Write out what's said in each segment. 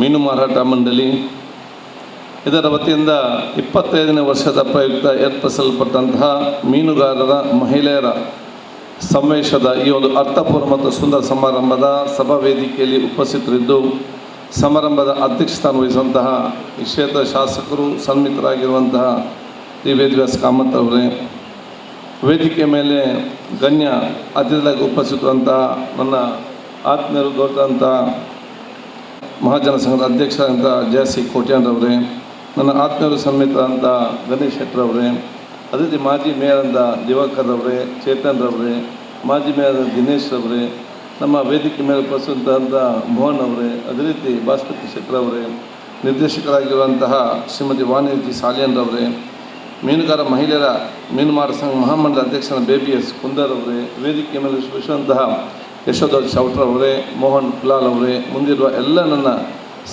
ಮೀನು ಮಾರಾಟ ಮಂಡಳಿ. ಇದರ ವತಿಯಿಂದ ಇಪ್ಪತ್ತೈದನೇ ವರ್ಷದ ಪ್ರಯುಕ್ತ ಏರ್ಪಡಿಸಲ್ಪಟ್ಟಂತಹ ಮೀನುಗಾರರ, ಮಹಿಳೆಯರ ಸಮಾವೇಶದ ಈ ಒಂದು ಅರ್ಥಪೂರ್ಣ ಮತ್ತು ಸುಂದರ ಸಮಾರಂಭದ ಸಭಾ ವೇದಿಕೆಯಲ್ಲಿ ಉಪಸ್ಥಿತರಿದ್ದು, ಸಮಾರಂಭದ ಅಧ್ಯಕ್ಷಸ್ಥಾನ ವಹಿಸುವಂತಹ ಈ ಕ್ಷೇತ್ರ ಶಾಸಕರು ಸನ್ಮಿತರಾಗಿರುವಂತಹ ಶ್ರೀ ವೇದವ್ಯಾಸ ಕಾಮತ್ ಅವರೇ ವೇದಿಕೆ ಮೇಲೆ ಗಣ್ಯ ಅತಿಥಿಗಳಾಗಿ ಉಪಸ್ಥಿತರಂತಹ ನನ್ನ ಆತ್ಮೀಯರು ದೊರೆತಂಥ ಮಹಾಜನ ಸಂಘದ ಅಧ್ಯಕ್ಷರಾದಂಥ ಜಯ ಸಿ ಕೋಟ್ಯಾನ್ರವರೇ, ನನ್ನ ಆತ್ಮೀಯರು ಸಮೇತ ಅಂತ ಗಣೇಶ್ ಶೆಟ್ಟರವರೇ ಅದೇ ರೀತಿ ಮಾಜಿ ಮೇಯರ್ ಅಂತ ದಿವಾಕರ್ ಅವರೇ ಚೇತನ್ ರವರೇ ಮಾಜಿ ಮೇಯರ್ ದಿನೇಶ್ ರವರೇ ನಮ್ಮ ವೇದಿಕೆ ಮೇಲೆ ಉಪಸ್ಥಿತಂತ ಮೋಹನ್ ಅವರೇ ಅದೇ ರೀತಿ ಭಾಸ್ಪತಿ ಶೆಟ್ಟರವರೇ, ನಿರ್ದೇಶಕರಾಗಿರುವಂತಹ ಶ್ರೀಮತಿ ವಾಣಿಜ್ಯ ಸಾಲಿಯನ್ ರವರೇ ಮೀನುಗಾರ ಮಹಿಳೆಯರ ಮೀನುಮಾರ ಸಂಘ ಮಹಾಮಂಡಲ ಅಧ್ಯಕ್ಷರ ಬೇಬಿ ಎಸ್ ಕುಂದರ್ ಅವರೇ ವೇದಿಕೆ ಮೇಲೆ ವಿಶ್ವಂತಹ ಯಶೋಧರ್ ಚೌಟ್ರವರೇ ಮೋಹನ್ ಕುಲಾಲ್ ಅವರೇ, ಮುಂದಿರುವ ಎಲ್ಲ ನನ್ನ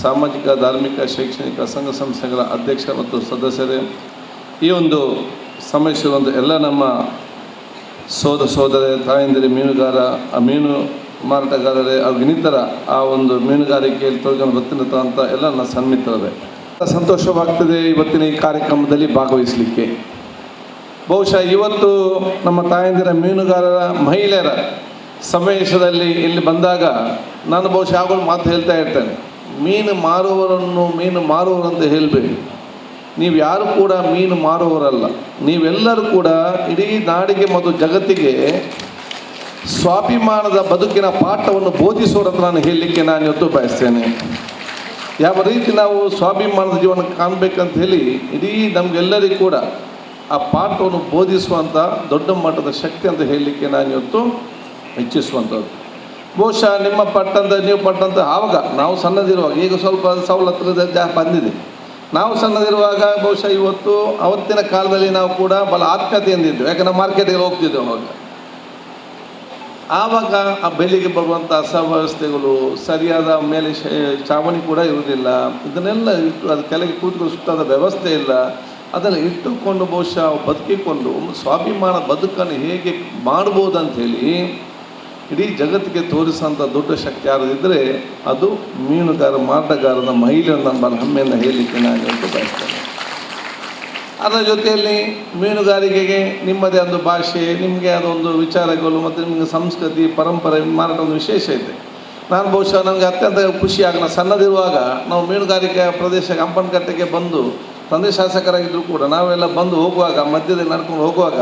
ಸಾಮಾಜಿಕ, ಧಾರ್ಮಿಕ, ಶೈಕ್ಷಣಿಕ ಸಂಘ ಸಂಸ್ಥೆಗಳ ಅಧ್ಯಕ್ಷ ಮತ್ತು ಸದಸ್ಯರೇ, ಈ ಒಂದು ಸಮಾವೇಶವಂತ ಎಲ್ಲ ನಮ್ಮ ಸೋದ ಸೋದರ, ತಾಯಂದಿರಿ, ಮೀನುಗಾರ, ಆ ಮೀನು ಮಾರಾಟಗಾರರೇ, ಹಾಗೂ ಇನ್ನಿತರ ಆ ಒಂದು ಮೀನುಗಾರಿಕೆಯಲ್ಲಿ ತೊಡಗಿನ ಗೊತ್ತಿನತ ಅಂತ ಎಲ್ಲ ನನ್ನ ಸನ್ಮಿತ್ರರೇ. ಸಂತೋಷವಾಗ್ತದೆ ಇವತ್ತಿನ ಈ ಕಾರ್ಯಕ್ರಮದಲ್ಲಿ ಭಾಗವಹಿಸಲಿಕ್ಕೆ. ಬಹುಶಃ ಇವತ್ತು ನಮ್ಮ ತಾಯಂದಿರ ಮೀನುಗಾರರ ಮಹಿಳೆಯರ ಸಮಾವೇಶದಲ್ಲಿ ಇಲ್ಲಿ ಬಂದಾಗ ನಾನು ಬಹುಶಃ ಆಗೋಳು ಮಾತು ಹೇಳ್ತಾ ಇರ್ತೇನೆ. ಮೀನು ಮಾರುವವರನ್ನು ಮೀನು ಮಾರುವವರು ಅಂತ ಹೇಳಬೇಡಿ. ನೀವು ಯಾರು ಕೂಡ ಮೀನು ಮಾರುವವರಲ್ಲ. ನೀವೆಲ್ಲರೂ ಕೂಡ ಇಡೀ ನಾಡಿಗೆ ಮತ್ತು ಜಗತ್ತಿಗೆ ಸ್ವಾಭಿಮಾನದ ಬದುಕಿನ ಪಾಠವನ್ನು ಬೋಧಿಸೋರಂತ ನಾನು ಹೇಳಲಿಕ್ಕೆ ನಾನು ಇವತ್ತು ಬಯಸ್ತೇನೆ. ಯಾವ ರೀತಿ ನಾವು ಸ್ವಾಭಿಮಾನದ ಜೀವನ ಕಾಣಬೇಕಂತ ಹೇಳಿ ಇಡೀ ನಮಗೆಲ್ಲರಿಗೂ ಕೂಡ ಆ ಪಾಠವನ್ನು ಬೋಧಿಸುವಂಥ ದೊಡ್ಡ ಮಟ್ಟದ ಶಕ್ತಿ ಅಂತ ಹೇಳಲಿಕ್ಕೆ ನಾನು ಇವತ್ತು ಇಚ್ಛಿಸುವಂಥದ್ದು. ಬಹುಶಃ ನಿಮ್ಮ ಪಟ್ಟಂತ ನೀವು ಪಟ್ಟಂತ ಆವಾಗ ನಾವು ಸಣ್ಣದಿರುವಾಗ, ಈಗ ಸ್ವಲ್ಪ ಸವಲತ್ತು ಜಾ ಬಂದಿದೆ. ನಾವು ಸಣ್ಣದಿರುವಾಗ ಬಹುಶಃ ಇವತ್ತು ಅವತ್ತಿನ ಕಾಲದಲ್ಲಿ ನಾವು ಕೂಡ ಬಲ ಆತ್ಮೀಯತೆಯಿಂದಿದ್ದೆವು ಯಾಕಂದರೆ ಮಾರ್ಕೆಟಿಗೆ ಹೋಗ್ತಿದ್ದೆವು ಅವಾಗ. ಆವಾಗ ಆ ಬೆಲೆಗೆ ಬರುವಂಥ ಅಸವ್ಯವಸ್ಥೆಗಳು, ಸರಿಯಾದ ಮೇಲೆ ಚಾವಣಿ ಕೂಡ ಇರುವುದಿಲ್ಲ. ಇದನ್ನೆಲ್ಲ ಇಟ್ಟು ಅದು ಕೆಳಗೆ ಕೂತ್ಕೊಂಡು ಸುತ್ತಾದ ವ್ಯವಸ್ಥೆ ಇಲ್ಲ. ಅದನ್ನು ಇಟ್ಟುಕೊಂಡು ಬಹುಶಃ ಬದುಕಿಕೊಂಡು, ಸ್ವಾಭಿಮಾನ ಬದುಕನ್ನು ಹೇಗೆ ಮಾಡ್ಬೋದು ಅಂಥೇಳಿ ಇಡೀ ಜಗತ್ತಿಗೆ ತೋರಿಸುವಂಥ ದೊಡ್ಡ ಶಕ್ತಿ ಯಾರಿದ್ರೆ ಅದು ಮೀನುಗಾರ ಮಾರಾಟಗಾರನ ಮಹಿಳೆ ನಮ್ಮ ಹೆಮ್ಮೆಯನ್ನು ಹೇಳಲಿಕ್ಕೆ ನಾನು ಅಂತ ಬಯಸ್ತೇನೆ ಅದರ ಜೊತೆಯಲ್ಲಿ ಮೀನುಗಾರಿಕೆಗೆ ನಿಮ್ಮದೇ ಒಂದು ಭಾಷೆ, ನಿಮಗೆ ಅದೊಂದು ವಿಚಾರಗಳು ಮತ್ತು ನಿಮಗೆ ಸಂಸ್ಕೃತಿ, ಪರಂಪರೆ, ಮಾರಾಟ ಒಂದು ವಿಶೇಷ ಇದೆ. ನಾನು ಬಹುಶಃ ನನಗೆ ಅತ್ಯಂತ ಖುಷಿಯಾಗ ಸಣ್ಣದಿರುವಾಗ ನಾವು ಮೀನುಗಾರಿಕೆ ಪ್ರದೇಶ ಅಂಪನಕಟ್ಟೆಗೆ ಬಂದು ತಂದೆ ಶಾಸಕರಾಗಿದ್ದರೂ ಕೂಡ ನಾವೆಲ್ಲ ಬಂದು ಹೋಗುವಾಗ, ಮಧ್ಯದಲ್ಲಿ ನಡ್ಕೊಂಡು ಹೋಗುವಾಗ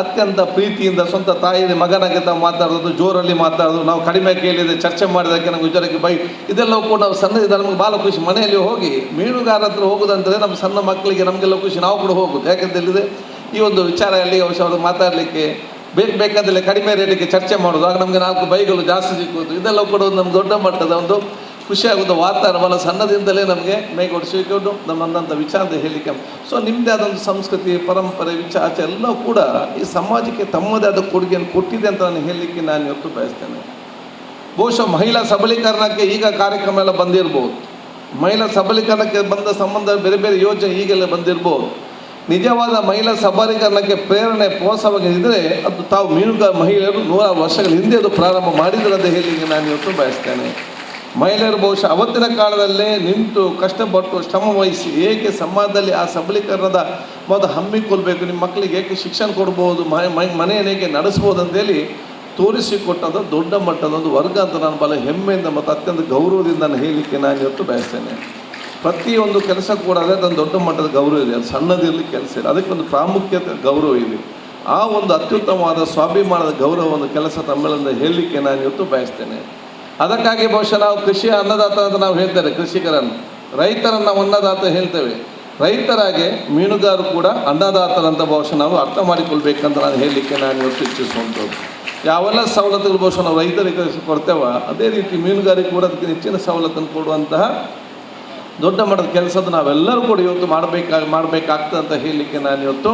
ಅತ್ಯಂತ ಪ್ರೀತಿಯಿಂದ ಸ್ವಂತ ತಾಯಿ ಮಗನಾಗಿದ್ದ ಮಾತಾಡೋದು, ಜೋರಲ್ಲಿ ಮಾತಾಡೋದು, ನಾವು ಕಡಿಮೆ ಕೇಳಿದೆ ಚರ್ಚೆ ಮಾಡಿದಕ್ಕೆ ನಮ್ಗೆ ವಿಚಾರಕ್ಕೆ ಬೈ ಇದೆಲ್ಲವೂ ಕೂಡ ನಾವು ಸಣ್ಣದಿದ್ದ ನಮಗೆ ಭಾಳ ಖುಷಿ. ಮನೆಯಲ್ಲಿ ಹೋಗಿ ಮೀನುಗಾರ ಹತ್ರ ಹೋಗೋದಂತಂದರೆ ನಮ್ಮ ಸಣ್ಣ ಮಕ್ಕಳಿಗೆ ನಮಗೆಲ್ಲ ಖುಷಿ. ನಾವು ಕೂಡ ಹೋಗೋದು. ಯಾಕಂತ ಹೇಳಿದರೆ ಈ ಒಂದು ವಿಚಾರ ಅಲ್ಲಿ ಅವ್ರು ಮಾತಾಡಲಿಕ್ಕೆ, ಬೇಕು ಬೇಕಾದಲ್ಲಿ ಕಡಿಮೆ ರೇಟಿಗೆ ಚರ್ಚೆ ಮಾಡೋದು. ಆಗ ನಮಗೆ ನಾಲ್ಕು ಬೈಗಳು ಜಾಸ್ತಿ ಸಿಕ್ಕೋದು ಇದೆಲ್ಲ ಕೂಡ ಒಂದು ನಮ್ಮ ದೊಡ್ಡ ಮಟ್ಟದ ಒಂದು ಖುಷಿಯಾಗುವಂಥ ವಾತಾವರಣ ಸಣ್ಣದಿಂದಲೇ ನಮಗೆ ಮೈಗೂಡಿಸಿಕೊಂಡು ನಮ್ಮಂಥ ವಿಚಾರ ಅಂತ ಹೇಳಲಿಕ್ಕೆ ಸೊ ನಿಮ್ಮದೇ ಆದೊಂದು ಸಂಸ್ಕೃತಿ, ಪರಂಪರೆ, ವಿಚಾರ ಎಲ್ಲ ಕೂಡ ಈ ಸಮಾಜಕ್ಕೆ ತಮ್ಮದೇ ಆದ ಕೊಡುಗೆಯನ್ನು ಕೊಟ್ಟಿದೆ ಅಂತ ನಾನು ಹೇಳಲಿಕ್ಕೆ ನಾನು ಇವತ್ತು ಬಯಸ್ತೇನೆ. ಬಹುಶಃ ಮಹಿಳಾ ಸಬಲೀಕರಣಕ್ಕೆ ಈಗ ಕಾರ್ಯಕ್ರಮ ಎಲ್ಲ ಬಂದಿರ್ಬೋದು. ಮಹಿಳಾ ಸಬಲೀಕರಣಕ್ಕೆ ಬಂದ ಸಂಬಂಧ ಬೇರೆ ಬೇರೆ ಯೋಜನೆ ಈಗೆಲ್ಲ ಬಂದಿರ್ಬೋದು. ನಿಜವಾದ ಮಹಿಳಾ ಸಬಲೀಕರಣಕ್ಕೆ ಪ್ರೇರಣೆ ಪ್ರೋತ್ಸಾಹವಾಗಿದ್ದರೆ ಅದು ತಾವು ಮೀನುಗಾರ ಮಹಿಳೆಯರು ನೂರಾರು ವರ್ಷಗಳ ಹಿಂದೆ ಅದು ಪ್ರಾರಂಭ ಮಾಡಿದ್ರು ಅಂತ ಹೇಳಲಿಕ್ಕೆ ನಾನು ಇವತ್ತು ಬಯಸ್ತೇನೆ. ಮಹಿಳೆಯರು ಬಹುಶಃ ಅವತ್ತಿನ ಕಾಲದಲ್ಲೇ ನಿಂತು ಕಷ್ಟಪಟ್ಟು ಶ್ರಮ ವಹಿಸಿ ಏಕೆ ಸಮಾಜದಲ್ಲಿ ಆ ಸಬಲೀಕರಣದ ಮೊದಲು ಹಮ್ಮಿಕೊಳ್ಬೇಕು, ನಿಮ್ಮ ಮಕ್ಕಳಿಗೆ ಏಕೆ ಶಿಕ್ಷಣ ಕೊಡ್ಬೋದು ಮನೆಯನ್ನು ಹೇಗೆ ನಡೆಸ್ಬೋದು ಅಂತೇಳಿ ತೋರಿಸಿಕೊಟ್ಟಂಥ ದೊಡ್ಡ ಮಟ್ಟದ ಒಂದು ವರ್ಗ ಅಂತ ನಾನು ಬಹಳ ಹೆಮ್ಮೆಯಿಂದ ಮತ್ತು ಅತ್ಯಂತ ಗೌರವದಿಂದ ನಾನು ಹೇಳಲಿಕ್ಕೆ ನಾನು ಇವತ್ತು ಬಯಸ್ತೇನೆ. ಪ್ರತಿಯೊಂದು ಕೆಲಸ ಕೂಡ ಅದೇ ಅದೊಂದು ದೊಡ್ಡ ಮಟ್ಟದ ಗೌರವ ಇದೆ, ಅದು ಸಣ್ಣದಿರಲಿ ಕೆಲಸ ಇಲ್ಲ, ಅದಕ್ಕೆ ಒಂದು ಪ್ರಾಮುಖ್ಯತೆ, ಗೌರವ ಇದೆ. ಆ ಒಂದು ಅತ್ಯುತ್ತಮವಾದ, ಸ್ವಾಭಿಮಾನದ ಗೌರವವನ್ನು ಕೆಲಸ ತಮ್ಮಲ್ಲಿಂದ ಹೇಳಲಿಕ್ಕೆ ನಾನು ಇವತ್ತು ಬಯಸ್ತೇನೆ. ಅದಕ್ಕಾಗಿ ಬಹುಶಃ ನಾವು ಕೃಷಿ ಅನ್ನದಾತ ಅಂತ ನಾವು ಹೇಳ್ತೇವೆ ಕೃಷಿಕರನ್ನು. ರೈತರನ್ನು ಅನ್ನದಾತ ಹೇಳ್ತೇವೆ. ರೈತರಾಗೆ ಮೀನುಗಾರರು ಕೂಡ ಅನ್ನದಾತರಂತ ಬಹುಶಃ ನಾವು ಅರ್ಥ ಮಾಡಿಕೊಳ್ಬೇಕಂತ ನಾನು ಹೇಳಲಿಕ್ಕೆ ನಾನು ಇವತ್ತು ಇಚ್ಛಿಸುವಂಥದ್ದು. ಯಾವೆಲ್ಲ ಸವಲತ್ತುಗಳು ಬಹುಶಃ ನಾವು ರೈತರಿಗೆ ಕೊಡ್ತೇವ, ಅದೇ ರೀತಿ ಮೀನುಗಾರಿಕೆ ಕೂಡ ಅದಕ್ಕೆ ಹೆಚ್ಚಿನ ಸವಲತ್ತನ್ನು ಕೊಡುವಂತಹ ದೊಡ್ಡ ಮಟ್ಟದ ಕೆಲಸದ ನಾವೆಲ್ಲರೂ ಕೂಡ ಇವತ್ತು ಮಾಡಬೇಕಾಗಿ ಮಾಡಬೇಕಾಗ್ತದೆ ಅಂತ ಹೇಳಲಿಕ್ಕೆ ನಾನು ಇವತ್ತು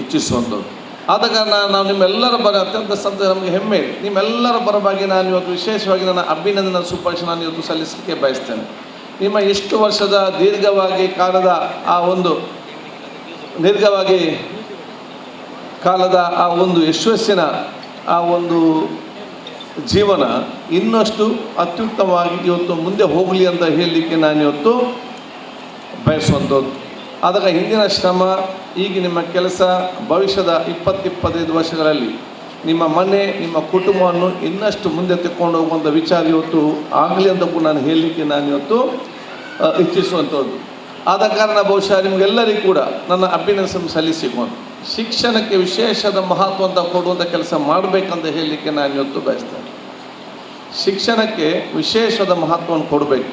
ಇಚ್ಛಿಸುವಂಥದ್ದು. ಆದ ಕಾರಣ ನಾವು ನಿಮ್ಮೆಲ್ಲರ ಬರ ಅತ್ಯಂತ ಸಂತ ನಮಗೆ ಹೆಮ್ಮೆ. ನಿಮ್ಮೆಲ್ಲರ ಪರವಾಗಿ ನಾನು ಇವತ್ತು ವಿಶೇಷವಾಗಿ ನನ್ನ ಅಭಿನಂದನ ಸುಪರ್ಶ ನಾನು ಇವತ್ತು ಸಲ್ಲಿಸಲಿಕ್ಕೆ ಬಯಸ್ತೇನೆ ನಿಮ್ಮ ಎಷ್ಟು ವರ್ಷದ ದೀರ್ಘವಾಗಿ ಕಾಲದ ಆ ಒಂದು ದೀರ್ಘವಾಗಿ ಕಾಲದ ಆ ಒಂದು ಯಶಸ್ಸಿನ ಆ ಒಂದು ಜೀವನ ಇನ್ನಷ್ಟು ಅತ್ಯುತ್ತಮವಾಗಿ ಇವತ್ತು ಮುಂದೆ ಹೋಗಲಿ ಅಂತ ಹೇಳಲಿಕ್ಕೆ ನಾನು ಇವತ್ತು ಬಯಸುವಂಥದ್ದು ಆದಾಗ ಹಿಂದಿನ ಶ್ರಮ, ಈಗ ನಿಮ್ಮ ಕೆಲಸ, ಭವಿಷ್ಯದ ಇಪ್ಪತ್ತು ಇಪ್ಪತ್ತೈದು ವರ್ಷಗಳಲ್ಲಿ ನಿಮ್ಮ ಮನೆ, ನಿಮ್ಮ ಕುಟುಂಬವನ್ನು ಇನ್ನಷ್ಟು ಮುಂದೆ ತೆಕ್ಕೊಂಡು ಹೋಗುವಂಥ ವಿಚಾರ ಇವತ್ತು ಆಗಲಿ ಅಂತ ಕೂಡ ನಾನು ಹೇಳಲಿಕ್ಕೆ ನಾನು ಇವತ್ತು ಇಚ್ಛಿಸುವಂಥದ್ದು ಆದ ಕಾರಣ ಬಹುಶಃ ನಿಮಗೆಲ್ಲರಿಗೂ ಕೂಡ ನನ್ನ ಅಭಿನಂದನೆ ಸಲ್ಲಿಸಿಕೊಂಡು ಶಿಕ್ಷಣಕ್ಕೆ ವಿಶೇಷದ ಮಹತ್ವ ಅಂತ ಕೊಡುವಂಥ ಕೆಲಸ ಮಾಡಬೇಕಂತ ಹೇಳಲಿಕ್ಕೆ ನಾನು ಇವತ್ತು ಬಯಸ್ತೇನೆ. ಶಿಕ್ಷಣಕ್ಕೆ ವಿಶೇಷದ ಮಹತ್ವವನ್ನು ಕೊಡಬೇಕು.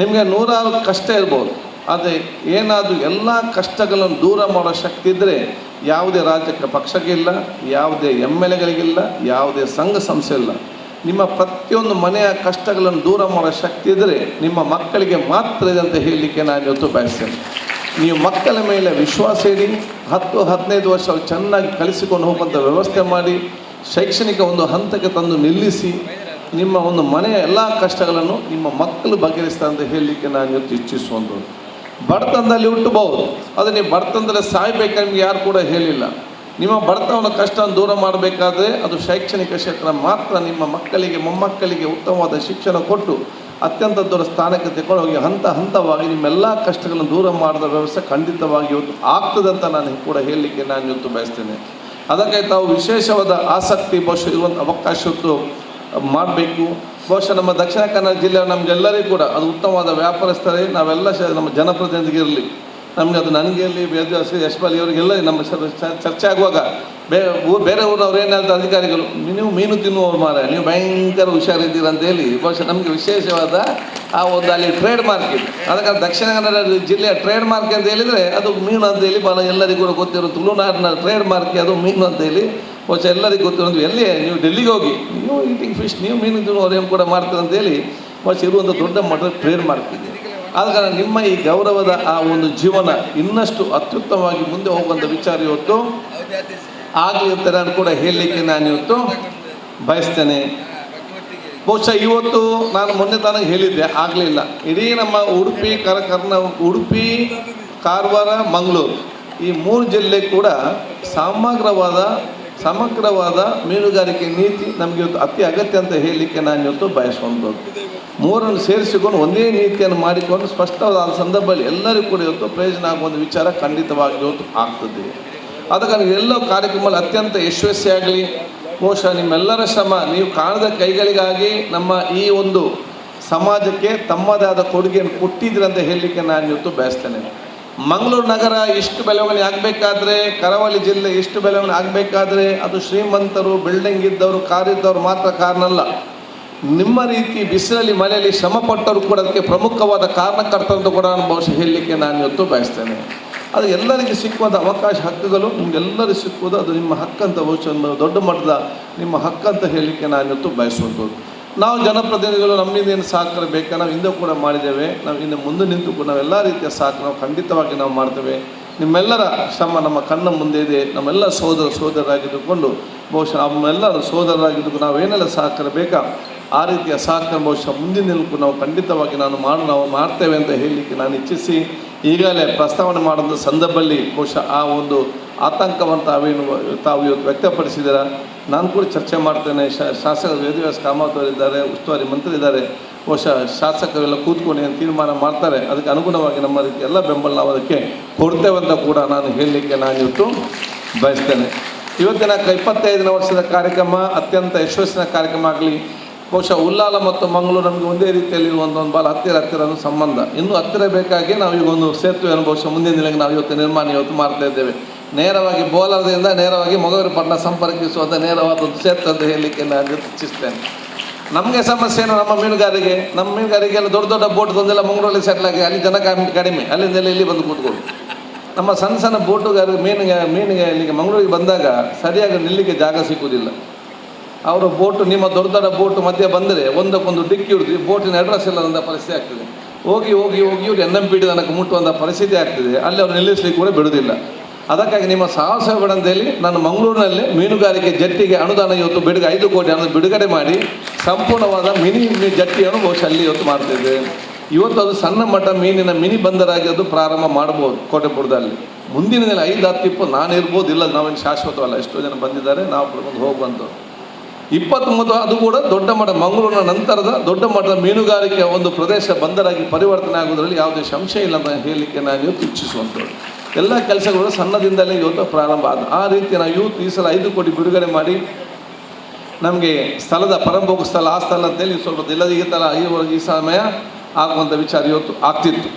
ನಿಮಗೆ ನೂರಾರು ಕಷ್ಟ ಇರ್ಬೋದು. ಆದರೆ ಏನಾದರೂ ಎಲ್ಲ ಕಷ್ಟಗಳನ್ನು ದೂರ ಮಾಡೋ ಶಕ್ತಿ ಇದ್ದರೆ ಯಾವುದೇ ರಾಜ್ಯಕ್ಕೆ ಪಕ್ಷಕ್ಕೆ ಇಲ್ಲ, ಯಾವುದೇ ಎಂ ಎಲ್ ಎಗಳಿಗಿಲ್ಲ ಯಾವುದೇ ಸಂಘ ಸಂಸ್ಥೆ ಇಲ್ಲ. ನಿಮ್ಮ ಪ್ರತಿಯೊಂದು ಮನೆಯ ಕಷ್ಟಗಳನ್ನು ದೂರ ಮಾಡೋ ಶಕ್ತಿ ಇದ್ದರೆ ನಿಮ್ಮ ಮಕ್ಕಳಿಗೆ ಮಾತ್ರ ಇದೆ ಅಂತ ಹೇಳಲಿಕ್ಕೆ ನಾನು ಇವತ್ತು ಬಯಸ್ತೇನೆ. ನೀವು ಮಕ್ಕಳ ಮೇಲೆ ವಿಶ್ವಾಸ ಇಡಿ, ಹತ್ತು, ಹದಿನೈದು ವರ್ಷ ಚೆನ್ನಾಗಿ ಕಲಿಸಿಕೊಂಡು ಹೋಗುವಂಥ ವ್ಯವಸ್ಥೆ ಮಾಡಿ, ಶೈಕ್ಷಣಿಕ ಒಂದು ಹಂತಕ್ಕೆ ತಂದು ನಿಲ್ಲಿಸಿ, ನಿಮ್ಮ ಒಂದು ಮನೆಯ ಎಲ್ಲ ಕಷ್ಟಗಳನ್ನು ನಿಮ್ಮ ಮಕ್ಕಳು ಬಗೆಹರಿಸ್ತಾರೆ ಅಂತ ಹೇಳಲಿಕ್ಕೆ ನಾನು ಇವತ್ತು ಇಚ್ಛಿಸುವಂಥದ್ದು ಬಡತನದಲ್ಲಿ ಹುಟ್ಟಬಹುದು. ಅದು ನೀವು ಬಡತನದಲ್ಲಿ ಸಾಯ್ಬೇಕು ನಿಮ್ಗೆ ಯಾರು ಕೂಡ ಹೇಳಿಲ್ಲ. ನಿಮ್ಮ ಬಡತನವನ್ನು ಕಷ್ಟ ದೂರ ಮಾಡಬೇಕಾದ್ರೆ ಅದು ಶೈಕ್ಷಣಿಕ ಕ್ಷೇತ್ರ ಮಾತ್ರ. ನಿಮ್ಮ ಮಕ್ಕಳಿಗೆ, ಮೊಮ್ಮಕ್ಕಳಿಗೆ ಉತ್ತಮವಾದ ಶಿಕ್ಷಣ ಕೊಟ್ಟು ಅತ್ಯಂತ ದೂರ ಸ್ಥಾನಕ್ಕೆ ತಗೊಂಡು ಹೋಗಿ ಹಂತ ಹಂತವಾಗಿ ನಿಮ್ಮೆಲ್ಲ ಕಷ್ಟಗಳನ್ನು ದೂರ ಮಾಡಿದ ವ್ಯವಸ್ಥೆ ಖಂಡಿತವಾಗಿ ಇವತ್ತು ಆಗ್ತದೆ ಅಂತ ನಾನು ಕೂಡ ಹೇಳಲಿಕ್ಕೆ ನಾನು ಇವತ್ತು ಬಯಸ್ತೇನೆ. ಅದಕ್ಕೆ ತಾವು ವಿಶೇಷವಾದ ಆಸಕ್ತಿ ಬಹುಶಃ ಇರುವಂಥ ಅವಕಾಶ ಮಾಡಬೇಕು. ಬಹುಶಃ ನಮ್ಮ ದಕ್ಷಿಣ ಕನ್ನಡ ಜಿಲ್ಲೆ ನಮಗೆಲ್ಲರಿಗೂ ಕೂಡ ಅದು ಉತ್ತಮವಾದ ವ್ಯಾಪಾರಸ್ಥರೇ. ನಾವೆಲ್ಲ ಶ, ನಮ್ಮ ಜನಪ್ರತಿನಿಧಿಗಿರಲಿ ನಮಗೆ ಅದು ನನಗೆ ಇರಲಿ ವೇದವ್ಯಾಸ ಯಶ್ಪಾಲಿ ಇವರಿಗೆಲ್ಲ ನಮ್ಮ ಚರ್ಚೆ ಆಗುವಾಗ ಬೇ ಬೇರೆ ಊರವ್ರು ಏನಾದ್ರು ಅಧಿಕಾರಿಗಳು? ನೀವು ಮೀನು ತಿನ್ನುವವರು ಮಾರ ನೀವು ಭಯಂಕರ ಹುಷಾರಿದ್ದೀರ ಅಂತ ಹೇಳಿ ಬಹುಶಃ ನಮಗೆ ವಿಶೇಷವಾದ ಆ ಒಂದು ಅಲ್ಲಿ ಟ್ರೇಡ್ ಮಾರ್ಕೆಟ್ ಅದಕ್ಕೆ ದಕ್ಷಿಣ ಕನ್ನಡ ಜಿಲ್ಲೆಯ ಟ್ರೇಡ್ ಮಾರ್ಕ್ ಅಂತ ಹೇಳಿದರೆ ಅದು ಮೀನು ಅಂತ ಹೇಳಿ ಬಹಳ ಎಲ್ಲರಿಗೂ ಗೊತ್ತಿರೋ ತುಳುನಾಡಿನ ಟ್ರೇಡ್ ಮಾರ್ಕ್ ಅದು ಮೀನು ಅಂತ ಹೇಳಿ ಬಹುಶಃ ಎಲ್ಲರಿಗೂ ಗೊತ್ತಿರೋದು ಎಲ್ಲಿ, ನೀವು ಡೆಲ್ಲಿಗೆ ಹೋಗಿ. ನೀವು ಈಟಿಂಗ್ ಫಿಶ್ ನೀವು ಮೀನು ತಿನ್ನುವ ಕೂಡ ಮಾಡ್ತೀರ ಅಂತ ಹೇಳಿ ಬಹುಶಃ ಇರುವಂಥ ದೊಡ್ಡ ಮಟ್ಟದ ಪ್ರೇರ್ ಮಾಡ್ತಿದ್ದೀನಿ ಆದ ಕಾರಣ ನಿಮ್ಮ ಈ ಗೌರವದ ಆ ಒಂದು ಜೀವನ ಇನ್ನಷ್ಟು ಅತ್ಯುತ್ತಮವಾಗಿ ಮುಂದೆ ಹೋಗುವಂಥ ವಿಚಾರ ಇವತ್ತು. ಆಗಲಿ ಅಂತ ಕೂಡ ಹೇಳಲಿಕ್ಕೆ ನಾನು ಇವತ್ತು ಬಯಸ್ತೇನೆ. ಬಹುಶಃ ಇವತ್ತು ನಾನು ಮೊನ್ನೆ ತನಕ ಹೇಳಿದ್ದೆ ಆಗಲಿಲ್ಲ ಇಡೀ ನಮ್ಮ ಉಡುಪಿ, ಕರ, ಕರ್ನ, ಉಡುಪಿ, ಕಾರವಾರ, ಮಂಗಳೂರು ಈ ಮೂರು ಜಿಲ್ಲೆ ಕೂಡ ಸಮಗ್ರವಾದ ಸಮಗ್ರವಾದ ಮೀನುಗಾರಿಕೆ ನೀತಿ ನಮಗೆ ಇವತ್ತು ಅತಿ ಅಗತ್ಯ ಅಂತ ಹೇಳಲಿಕ್ಕೆ ನಾನು ಇವತ್ತು ಬಯಸುವಂಥದ್ದು ಮೂರನ್ನು ಸೇರಿಸಿಕೊಂಡು ಒಂದೇ ನೀತಿಯನ್ನು ಮಾಡಿಕೊಂಡು ಸ್ಪಷ್ಟವಾದ ಸಂದರ್ಭದಲ್ಲಿ ಎಲ್ಲರಿಗೂ ಕೂಡ ಇವತ್ತು ಪ್ರಯೋಜನ ಒಂದು ವಿಚಾರ ಖಂಡಿತವಾಗಿ ಇವತ್ತು ಆಗ್ತದೆ. ಕಾರಣ ಎಲ್ಲ ಕಾರ್ಯಕ್ರಮದಲ್ಲಿ ಅತ್ಯಂತ ಯಶಸ್ವಿಯಾಗಲಿ ಬಹುಶಃ ನಿಮ್ಮೆಲ್ಲರ ಶ್ರಮ ನೀವು ಕಾಣದ ಕೈಗಳಿಗಾಗಿ ನಮ್ಮ ಈ ಒಂದು ಸಮಾಜಕ್ಕೆ ತಮ್ಮದೇ ಆದ ಕೊಡುಗೆಯನ್ನು ಕೊಟ್ಟಿದ್ದೀರಂತ ಹೇಳಲಿಕ್ಕೆ ನಾನು ಇವತ್ತು ಬಯಸ್ತೇನೆ. ಮಂಗಳೂರು ನಗರ ಎಷ್ಟು ಬೆಳವಣಿಗೆ ಆಗಬೇಕಾದ್ರೆ, ಕರಾವಳಿ ಜಿಲ್ಲೆ ಎಷ್ಟು ಬೆಳವಣಿಗೆ ಆಗಬೇಕಾದ್ರೆ ಅದು ಶ್ರೀಮಂತರು ಬಿಲ್ಡಿಂಗ್ ಇದ್ದವರು ಕಾರಿದ್ದವರು ಮಾತ್ರ ಕಾರಣ ಅಲ್ಲ. ನಿಮ್ಮ ರೀತಿ ಬಿಸಿಲಲ್ಲಿ, ಮಳೆಯಲ್ಲಿ ಶ್ರಮ ಪಟ್ಟವರು ಕೂಡ ಅದಕ್ಕೆ ಪ್ರಮುಖವಾದ ಕಾರಣಕರ್ತರು ಕೂಡ ನಾನು ಬಹುಶಃ ಹೇಳಲಿಕ್ಕೆ ನಾನು ಇವತ್ತು ಬಯಸ್ತೇನೆ. ಅದು ಎಲ್ಲರಿಗೆ ಸಿಕ್ಕುವಂಥ ಅವಕಾಶ ಹಕ್ಕುಗಳು, ನಿಮಗೆಲ್ಲರಿಗೂ ಸಿಕ್ಕುವುದು ಅದು ನಿಮ್ಮ ಹಕ್ಕಂತ ಬಹುಶಃ ದೊಡ್ಡ ಮಟ್ಟದ ನಿಮ್ಮ ಹಕ್ಕಂತ ಹೇಳಲಿಕ್ಕೆ ನಾನು ಇವತ್ತು ಬಯಸುವಂಥದ್ದು. ನಾವು ಜನಪ್ರತಿನಿಧಿಗಳು ನಮ್ಮಿಂದ ಏನು ಸಹಕಾರ ಬೇಕಾ, ನಾವು ಹಿಂದೆ ಕೂಡ ಮಾಡಿದ್ದೇವೆ. ನಾವು ಹಿಂದೆ ಮುಂದೆ ನಿಂತು ಕೂಡ ನಾವೆಲ್ಲ ರೀತಿಯ ಸಹಕಾರ ನಾವು ಖಂಡಿತವಾಗಿ ನಾವು ಮಾಡ್ತೇವೆ. ನಿಮ್ಮೆಲ್ಲರ ಶ್ರಮ ನಮ್ಮ ಕಣ್ಣ ಮುಂದೆ ಇದೆ. ನಮ್ಮೆಲ್ಲ ಸೋದರ ಸೋದರರಾಗಿದ್ದುಕೊಂಡು ಬಹುಶಃ ನಮ್ಮೆಲ್ಲರ ನಾವು ಏನೆಲ್ಲ ಸಹಕಾರ ಬೇಕಾ, ಆ ರೀತಿಯ ಸಹಕಾರ ಬಹುಶಃ ಮುಂದಿನ ನಾವು ಖಂಡಿತವಾಗಿ ನಾನು ಮಾಡು, ನಾವು ಮಾಡ್ತೇವೆ ಅಂತ ಹೇಳಲಿಕ್ಕೆ ನಾನು ಇಚ್ಛಿಸಿ ಈಗಲೇ ಪ್ರಸ್ತಾವನೆ ಮಾಡಿದ ಸಂದರ್ಭದಲ್ಲಿ ಬಹುಶಃ ಆ ಒಂದು ಆತಂಕವನ್ನು ತಾವೇನು ತಾವು ಇವತ್ತು ವ್ಯಕ್ತಪಡಿಸಿದ್ದೀರ? ನಾನು ಕೂಡ ಚರ್ಚೆ ಮಾಡ್ತೇನೆ. ಶಾಸಕ ವೇದವ್ಯಾಸ ಕಾಮತ್ ಇದ್ದಾರೆ ಉಸ್ತುವಾರಿ ಮಂತ್ರಿ ಇದ್ದಾರೆ ಬಹುಶಃ ಶಾಸಕರೆಲ್ಲ ಕೂತ್ಕೊಂಡು ಏನು ತೀರ್ಮಾನ ಮಾಡ್ತಾರೆ, ಅದಕ್ಕೆ ಅನುಗುಣವಾಗಿ ನಮ್ಮ ರೀತಿ ಎಲ್ಲ ಬೆಂಬಲ ನಾವು ಅದಕ್ಕೆ ಅಂತ ಕೂಡ ನಾನು ಹೇಳಲಿಕ್ಕೆ ನಾನು ಇವತ್ತು ಬಯಸ್ತೇನೆ. ಇವತ್ತಿನ ಇಪ್ಪತ್ತೈದನೇ ವರ್ಷದ ಕಾರ್ಯಕ್ರಮ ಅತ್ಯಂತ ಯಶಸ್ಸಿನ ಕಾರ್ಯಕ್ರಮ ಆಗಲಿ, ಬಹುಶಃ ಉಲ್ಲಾಲ ಮತ್ತು ಮಂಗಳೂರು ನಮಗೆ ಒಂದೇ ರೀತಿಯಲ್ಲಿ ಒಂದು ಒಂದು ಬಾಲ ಹತ್ತಿರ ಹತ್ತಿರ ಅನ್ನೋ ಸಂಬಂಧ. ಇನ್ನೂ ಹತ್ತಿರ ಬೇಕಾಗಿ ನಾವು ಈಗ ಒಂದು ಸೇತುವೆಯನ್ನು ಬಹುಶಃ ಮುಂದಿನ ದಿನಕ್ಕೆ ನಾವು ಇವತ್ತು ನಿರ್ಮಾಣ ಇವತ್ತು ಮಾಡ್ತಾ ಇದ್ದೇವೆ. ನೇರವಾಗಿ ಬೋಲಾರದಿಂದ ನೇರವಾಗಿ ಮೊಗವೀರ ಪಟ್ಟಣ ಸಂಪರ್ಕಿಸುವಂಥ ನೇರವಾದದ್ದು ಸೇತುವೆ ಅಂತ ಹೇಳಲಿಕ್ಕೆ ನಾನು ಇಚ್ಛಿಸ್ತೇನೆ ನಮಗೆ ಸಮಸ್ಯೆ ಏನು? ನಮ್ಮ ಮೀನುಗಾರಿಗೆ. ನಮ್ಮ ಮೀನುಗಾರಿಗೆಲ್ಲ ದೊಡ್ಡ ದೊಡ್ಡ ಬೋಟ್ ತಂದೆಲ್ಲ ಮಂಗಳೂರಲ್ಲಿ ಸೆಟ್ಲ್ ಆಗಿ ಅಲ್ಲಿ ಜನ ಕಡಿಮೆ. ಅಲ್ಲಿಂದೆಲ್ಲ ಇಲ್ಲಿ ಬಂದು ಕೂತ್ಕೊಂಡು ನಮ್ಮ ಸಣ್ಣ ಸಣ್ಣ ಬೋಟುಗಾರ ಮೀನಿಗೆ ಮೀನಿಗೆ ಇಲ್ಲಿಗೆ ಮಂಗಳೂರಿಗೆ ಬಂದಾಗ ಸರಿಯಾಗಿ ನಿಲ್ಲಿಗೆ ಜಾಗ ಸಿಕ್ಕುವುದಿಲ್ಲ ಅವರ ಬೋಟು, ನಿಮ್ಮ ದೊಡ್ಡ ದೊಡ್ಡ ಬೋಟು ಮಧ್ಯೆ ಬಂದರೆ ಒಂದಕ್ಕೊಂದು ಡಿಕ್ಕಿ ಹಿಡಿದು ಬೋಟಿನ ಅಡ್ರೆಸ್ ಇಲ್ಲದಂಥ ಪರಿಸ್ಥಿತಿ ಆಗ್ತದೆ. ಹೋಗಿ ಹೋಗಿ ಹೋಗಿ ಇವ್ರು ಎನ್ ಎಂ ಪಿ ಡಿ ತನಕ ಮುಟ್ಟುವಂಥ ಪರಿಸ್ಥಿತಿ ಆಗ್ತದೆ. ಅಲ್ಲಿ ಅವರು ನಿಲ್ಲಿಸಲಿಕ್ಕೆ ಕೂಡ ಬಿಡುವುದಿಲ್ಲ ಅದಕ್ಕಾಗಿ ನಿಮ್ಮ ಸಾಹಸ ಬೇಡ ಅಂತ ನಾನು ಮಂಗಳೂರಿನಲ್ಲಿ ಮೀನುಗಾರಿಕೆ ಜಟ್ಟಿಗೆ ಅನುದಾನ ಇವತ್ತು ಬಿಡುಗ ಐದು ಕೋಟಿ ಅನುದಾನ ಬಿಡುಗಡೆ ಮಾಡಿ ಸಂಪೂರ್ಣವಾದ ಮಿನಿ ಜಟ್ಟಿಯನ್ನು ಬಹುಶಃ ಅಲ್ಲಿ ಇವತ್ತು ಮಾಡ್ತಿದ್ದೆ. ಇವತ್ತು ಅದು ಸಣ್ಣ ಮಟ್ಟ ಮೀನಿನ ಮಿನಿ ಬಂದರಾಗಿ ಅದು ಪ್ರಾರಂಭ ಮಾಡ್ಬೋದು ಕೋಟೆಪುರದಲ್ಲಿ. ಮುಂದಿನ ದಿನ ಐದು ಹತ್ತು ಇಪ್ಪತ್ತು ನಾನು ಇರ್ಬೋದು ಇಲ್ಲ ನಾವೇನು ಶಾಶ್ವತವಲ್ಲ. ಎಷ್ಟೋ ಜನ ಬಂದಿದ್ದಾರೆ, ನಾವು ಕೂಡ ಹೋಗುವಂಥ ಇಪ್ಪತ್ತೊಂಬತ್ತು, ಅದು ಕೂಡ ದೊಡ್ಡ ಮಟ್ಟ ಮಂಗಳೂರಿನ ನಂತರದ ದೊಡ್ಡ ಮಟ್ಟದ ಮೀನುಗಾರಿಕೆಯ ಒಂದು ಪ್ರದೇಶ ಬಂದರಾಗಿ ಪರಿವರ್ತನೆ ಆಗುವುದರಲ್ಲಿ ಯಾವುದೇ ಸಂಶಯ ಇಲ್ಲ ಅಂತ ಹೇಳಲಿಕ್ಕೆ ನಾನು ಇಚ್ಛಿಸುವಂಥದ್ದು. ಎಲ್ಲ ಕೆಲಸಗಳು ಸಣ್ಣದಿಂದಲೇ ಇವತ್ತು ಪ್ರಾರಂಭ ಆದ. ಆ ರೀತಿ ನಾವು ಯೂತ್ ಈ ಸಲ ಐದು ಕೋಟಿ ಬಿಡುಗಡೆ ಮಾಡಿ ನಮಗೆ ಸ್ಥಳದ ಪರಂಭೋಗ ಸ್ಥಳ, ಆ ಸ್ಥಳ ಅಂತೇಳಿ ಸ್ವಲ್ಪ ಇಲ್ಲದ ಈ ಥರ ಈ ಸಮಯ ಆಗುವಂಥ ವಿಚಾರ ಇವತ್ತು ಆಗ್ತಿತ್ತು.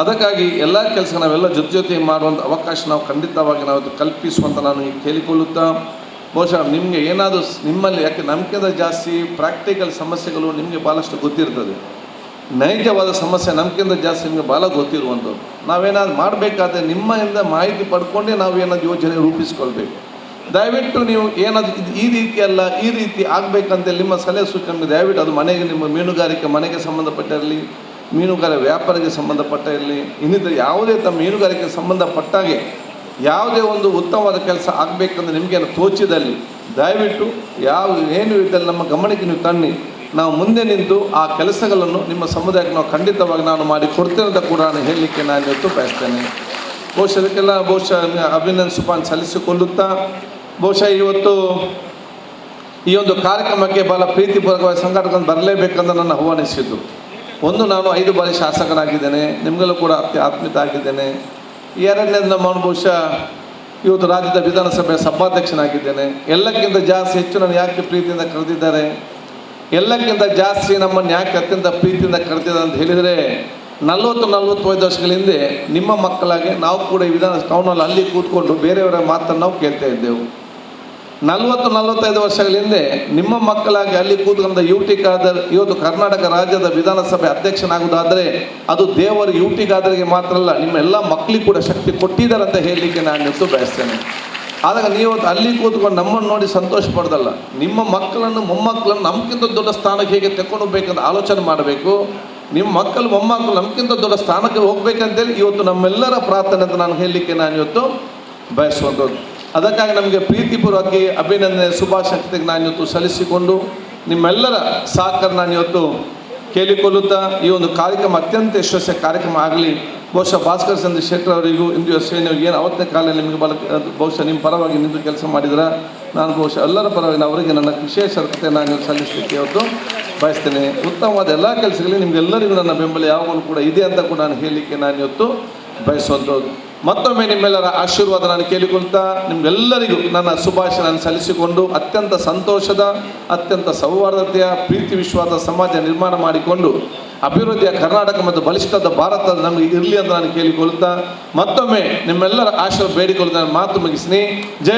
ಅದಕ್ಕಾಗಿ ಎಲ್ಲ ಕೆಲಸ ನಾವೆಲ್ಲ ಜೊತೆ ಜೊತೆ ಮಾಡುವಂಥ ಅವಕಾಶ ನಾವು ಖಂಡಿತವಾಗಿ ನಾವು ಕಲ್ಪಿಸುವಂತ ನಾನು ಈಗ ಕೇಳಿಕೊಳ್ಳುತ್ತಾ, ಬಹುಶಃ ನಿಮಗೆ ಏನಾದರೂ ನಿಮ್ಮಲ್ಲಿ, ಯಾಕೆ ನಂಬಿಕೆದ ಜಾಸ್ತಿ ಪ್ರಾಕ್ಟಿಕಲ್ ಸಮಸ್ಯೆಗಳು ನಿಮಗೆ ಭಾಳಷ್ಟು ಗೊತ್ತಿರ್ತದೆ. ನೈಜವಾದ ಸಮಸ್ಯೆ ನಮಗಿಂತ ಜಾಸ್ತಿ ನಿಮಗೆ ಬಹಳ ಗೊತ್ತಿರುವಂಥದ್ದು. ನಾವೇನಾದ್ರು ಮಾಡಬೇಕಾದ್ರೆ ನಿಮ್ಮಿಂದ ಮಾಹಿತಿ ಪಡ್ಕೊಂಡೇ ನಾವು ಏನಾದ್ರು ಯೋಜನೆ ರೂಪಿಸ್ಕೊಳ್ಬೇಕು. ದಯವಿಟ್ಟು ನೀವು ಏನಾದ್ರು ಇದು ಈ ರೀತಿ ಅಲ್ಲ, ಈ ರೀತಿ ಆಗಬೇಕಂತ ನಿಮ್ಮ ಸಲಹೆ ಸೂಚನೆ ದಯವಿಟ್ಟು ಅದು ಮನೆಗೆ ನಿಮ್ಮ ಮೀನುಗಾರಿಕೆ ಮನೆಗೆ ಸಂಬಂಧಪಟ್ಟಿರಲಿ ಮೀನುಗಾರಿಕೆ ವ್ಯಾಪಾರಕ್ಕೆ ಸಂಬಂಧಪಟ್ಟ ಇರಲಿ ಇನ್ನಿತರ ಯಾವುದೇ ತಮ್ಮ ಮೀನುಗಾರಿಕೆ ಸಂಬಂಧಪಟ್ಟಾಗೆ ಯಾವುದೇ ಒಂದು ಉತ್ತಮವಾದ ಕೆಲಸ ಆಗಬೇಕಂದ್ರೆ ನಿಮಗೇನು ತೋಚಿದಲ್ಲಿ, ದಯವಿಟ್ಟು ಯಾವ ಏನು ಇದ್ದಲ್ಲಿ ನಮ್ಮ ಗಮನಕ್ಕೆ ನೀವು ತನ್ನಿ. ನಾವು ಮುಂದೆ ನಿಂತು ಆ ಕೆಲಸಗಳನ್ನು ನಿಮ್ಮ ಸಮುದಾಯಕ್ಕೆ ನಾವು ಖಂಡಿತವಾಗಿ ನಾನು ಮಾಡಿ ಕೊಡ್ತೇನೆ ಅಂತ ಕೂಡ ನಾನು ಹೇಳಲಿಕ್ಕೆ ನಾನು ಇವತ್ತು ಬಯಸ್ತೇನೆ. ಬಹುಶಃ ಅದಕ್ಕೆಲ್ಲ ಬಹುಶಃ ಅಭಿನಂದನ್ ಸುಪಾನ್ ಸಲ್ಲಿಸಿಕೊಳ್ಳುತ್ತಾ, ಬಹುಶಃ ಇವತ್ತು ಈ ಒಂದು ಕಾರ್ಯಕ್ರಮಕ್ಕೆ ಬಹಳ ಪ್ರೀತಿಪೂರ್ವಕವಾಗಿ ಸಂಘಟನೆ ಬರಲೇಬೇಕಂತ ನನ್ನ ಆಹ್ವಾನಿಸಿದ್ದು. ಒಂದು ನಾನು ಐದು ಬಾರಿ ಶಾಸಕನಾಗಿದ್ದೇನೆ, ನಿಮಗೆಲ್ಲೂ ಕೂಡ ಅತ್ಯ ಆತ್ಮೀಯತ ಆಗಿದ್ದೇನೆ. ಎರಡನೇದು ನಮ್ಮ ಬಹುಶಃ ಇವತ್ತು ರಾಜ್ಯದ ವಿಧಾನಸಭೆಯ ಸಭಾಧ್ಯಕ್ಷನಾಗಿದ್ದೇನೆ. ಎಲ್ಲಕ್ಕಿಂತ ಜಾಸ್ತಿ ಹೆಚ್ಚು ನಾನು ಯಾಕೆ ಪ್ರೀತಿಯಿಂದ ಕರೆದಿದ್ದಾರೆ? ಎಲ್ಲಕ್ಕಿಂತ ಜಾಸ್ತಿ ನಮ್ಮನ್ನು ಯಾಕೆ ಅತ್ಯಂತ ಪ್ರೀತಿಯಿಂದ ಕರೆದಿದೆ ಅಂತ ಹೇಳಿದರೆ ನಲವತ್ತು ನಲ್ವತ್ತೈದು ವರ್ಷಗಳ ಹಿಂದೆ ನಿಮ್ಮ ಮಕ್ಕಳಾಗಿ ನಾವು ಕೂಡ ಈ ವಿಧಾನ ಟೌನಲ್ಲಿ ಅಲ್ಲಿ ಕೂತ್ಕೊಂಡು ಬೇರೆಯವರ ಮಾತನ್ನು ನಾವು ಕೇಳ್ತಾ ಇದ್ದೆವು. ನಲವತ್ತು ನಲವತ್ತೈದು ವರ್ಷಗಳ ಹಿಂದೆ ನಿಮ್ಮ ಮಕ್ಕಳಾಗಿ ಅಲ್ಲಿ ಕೂತ್ಕೊಂಡ ಯು ಟಿ ಖಾದರ್ ಇವತ್ತು ಕರ್ನಾಟಕ ರಾಜ್ಯದ ವಿಧಾನಸಭೆ ಅಧ್ಯಕ್ಷನಾಗುವುದಾದರೆ ಅದು ದೇವರು ಯು ಟಿ ಖಾದರ್ಗೆ ಮಾತ್ರ ಅಲ್ಲ, ನಿಮ್ಮ ಎಲ್ಲ ಮಕ್ಕಳಿಗೆ ಕೂಡ ಶಕ್ತಿ ಕೊಟ್ಟಿದ್ದಾರೆ ಅಂತ ಹೇಳಲಿಕ್ಕೆ ನಾನು ಇವತ್ತು ಬಯಸ್ತೇನೆ. ಆದಾಗ ನೀವು ಅಲ್ಲಿ ಕೂತ್ಕೊಂಡು ನಮ್ಮನ್ನು ನೋಡಿ ಸಂತೋಷ ಪಡೋದಲ್ಲ. ನಿಮ್ಮ ಮಕ್ಕಳನ್ನು ಮೊಮ್ಮಕ್ಕಳನ್ನು ನಮಗಿಂತ ದೊಡ್ಡ ಸ್ಥಾನಕ್ಕೆ ಹೇಗೆ ತಗೊಂಡು ಹೋಗ್ಬೇಕಂತ ಆಲೋಚನೆ ಮಾಡಬೇಕು? ನಿಮ್ಮ ಮಕ್ಕಳು ಮೊಮ್ಮಕ್ಕಳು ನಮಗಿಂತ ದೊಡ್ಡ ಸ್ಥಾನಕ್ಕೆ ಹೋಗ್ಬೇಕಂತೇಳಿ ಇವತ್ತು ನಮ್ಮೆಲ್ಲರ ಪ್ರಾರ್ಥನೆ ಅಂತ ನಾನು ಹೇಳಲಿಕ್ಕೆ ನಾನು ಇವತ್ತು ಬಯಸುವಂಥದ್ದು ಅದಕ್ಕಾಗಿ ನಮಗೆ ಪ್ರೀತಿಪೂರ್ವಕ್ಕೆ ಅಭಿನಂದನೆ ಶುಭಾಶಕ್ತಿಗೆ ನಾನು ಇವತ್ತು ಸಲ್ಲಿಸಿಕೊಂಡು ನಿಮ್ಮೆಲ್ಲರ ಸಾಕರ್ ನಾನು ಇವತ್ತು ಕೇಳಿಕೊಳ್ಳುತ್ತಾ ಈ ಒಂದು ಕಾರ್ಯಕ್ರಮ ಅತ್ಯಂತ ಯಶಸ್ವಿ ಕಾರ್ಯಕ್ರಮ ಆಗಲಿ, ಬಹುಶಃ ಭಾಸ್ಕರ್ ಚಂದ್ರ ಶೆಟ್ಟರ್ ಅವರಿಗೂ, ಇಂದು ಎಸ್ ನೀವು ಏನು ಅವತ್ತಿನ ಕಾಲ ನಿಮಗೆ ಬಲ ಬಹುಶಃ ನಿಮ್ಮ ಪರವಾಗಿ ನಿಂತು ಕೆಲಸ ಮಾಡಿದ್ರೆ? ನಾನು ಬಹುಶಃ ಎಲ್ಲರ ಪರವಾಗಿ, ಅವರಿಗೆ ನನ್ನ ವಿಶೇಷ ನಾನು ಸಲ್ಲಿಸಲಿಕ್ಕೆ ಇವತ್ತು ಬಯಸ್ತೇನೆ. ಉತ್ತಮವಾದ ಎಲ್ಲ ಕೆಲಸಗಳಿಗೆ ನಿಮಗೆಲ್ಲರಿಗೂ ನನ್ನ ಬೆಂಬಲ ಯಾವಾಗಲೂ ಕೂಡ ಇದೆ ಅಂತ ಕೂಡ ನಾನು ಹೇಳಲಿಕ್ಕೆ ನಾನು ಇವತ್ತು ಬಯಸುವಂಥದ್ದು ಮತ್ತೊಮ್ಮೆ ನಿಮ್ಮೆಲ್ಲರ ಆಶೀರ್ವಾದ ನಾನು ಕೇಳಿಕೊಳ್ತಾ ನಿಮ್ಗೆಲ್ಲರಿಗೂ ನನ್ನ ಶುಭಾಶಯ ಸಲ್ಲಿಸಿಕೊಂಡು ಅತ್ಯಂತ ಸಂತೋಷದ, ಅತ್ಯಂತ ಸೌಹಾರ್ದತೆಯ, ಪ್ರೀತಿ ವಿಶ್ವಾಸ ಸಮಾಜ ನಿರ್ಮಾಣ ಮಾಡಿಕೊಂಡು ಅಭಿವೃದ್ಧಿಯ ಕರ್ನಾಟಕ ಮತ್ತು ಬಲಿಷ್ಠದ ಭಾರತ ನಮಗೆ ಇರಲಿ ಅಂತ ನಾನು ಕೇಳಿಕೊಳ್ತಾ ಮತ್ತೊಮ್ಮೆ ನಿಮ್ಮೆಲ್ಲರ ಆಶೀರ್ವಾದ ಬೇಡಿಕೊಳ್ತಾ ಮಾತು ಮುಗಿಸ್ತೀನಿ. ಜೈ